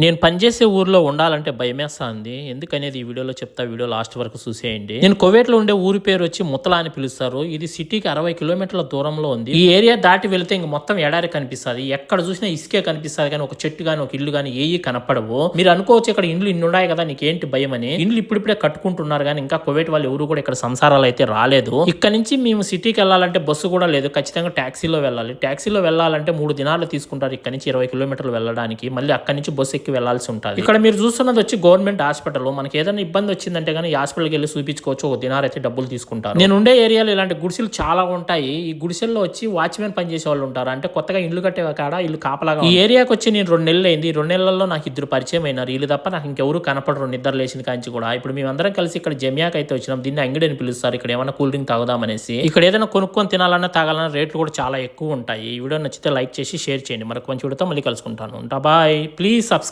నేను పనిచేసే ఊర్లో ఉండాలంటే భయమేస్తుంది. ఎందుకనేది ఈ వీడియోలో చెప్తా వీడియో లాస్ట్ వరకు చూసేయండి. నేను కోవేట్లో ఉండే ఊరి పేరు వచ్చి ముత్తలా అని పిలుస్తారు. ఇది సిటీకి అరవై కిలోమీటర్ల దూరంలో ఉంది. ఈ ఏరియా దాటి వెళితే ఇంక మొత్తం ఎడారి కనిపిస్తుంది. ఎక్కడ చూసినా ఇసుకే కనిపిస్తుంది కానీ ఒక చెట్టు కానీ ఒక ఇల్లు కానీ ఏవి కనపడవు. మీరు అనుకోవచ్చు ఇక్కడ ఇండ్లు ఇన్ని ఉన్నాయి కదా నీకేంటి భయం అని. ఇండ్లు ఇప్పుడిప్పుడే కట్టుకుంటున్నారు కానీ ఇంకా కోవేట్ వాళ్ళు ఎవరు కూడా ఇక్కడ సంసారాలు అయితే రాలేదు. ఇక్కడ నుంచి మేము సిటీకి వెళ్ళాలంటే బస్సు కూడా లేదు. ఖచ్చితంగా టాక్సీలో వెళ్ళాలి. ట్యాక్సీలో వెళ్ళాలంటే మూడు దినాలు తీసుకుంటారు. ఇక్కడ నుంచి ఇరవై కిలోమీటర్లు వెళ్ళడానికి. మళ్ళీ అక్కడి నుంచి బస్సు ఎక్కి వెళ్ళాల్సి ఉంటుంది. ఇక్కడ మీరు చూస్తున్నది వచ్చి గవర్నమెంట్ హాస్పిటల్. మనకి ఏదైనా ఇబ్బంది వచ్చిందంటే కానీ హాస్పిటల్కి వెళ్ళి చూపించుకోవచ్చు. ఒక దినార్ అయితే డబ్బులు తీసుకుంటారు. నేను ఉండే ఏరియాలో ఇలాంటి గుడిసెలు చాలా ఉంటాయి. ఈ గుడిసెల్లో వచ్చి వాచ్మెన్ పనిచేసే వాళ్ళు ఉంటారు. అంటే కొత్తగా ఇల్లు కట్టే కాడ ఇల్లు కాపలాగా ఈ ఏరియాకి వచ్చి నేను రెండు నెలలు అయింది. రెండు నెలల్లో నాకు ఇద్దరు పరిచయం అయినారు. వీళ్ళు తప్ప నాకు ఇంకెవరు కనపడరు. నిద్ర లేచిన కాంచి కూడా. ఇప్పుడు మేమందరం కలిసి ఇక్కడ జమియాకి అయితే వచ్చినాం. దీన్ని అంగడి అని పిలుస్తారు. ఇక్కడ ఏమైనా కూల్ డ్రింక్ తాగుదామనేసి. ఇక్కడ ఏదైనా కొనుక్కొని తినాలన్నా తాగాలన్నా రేట్లు కూడా చాలా ఎక్కువ ఉంటాయి. ఈ వీడియో నచ్చితే లైక్ చేసి షేర్ చేయండి. మరొక మంచి వీడియోతో మళ్ళీ కలుసుకుంటాను. బాయ్. Please subscribe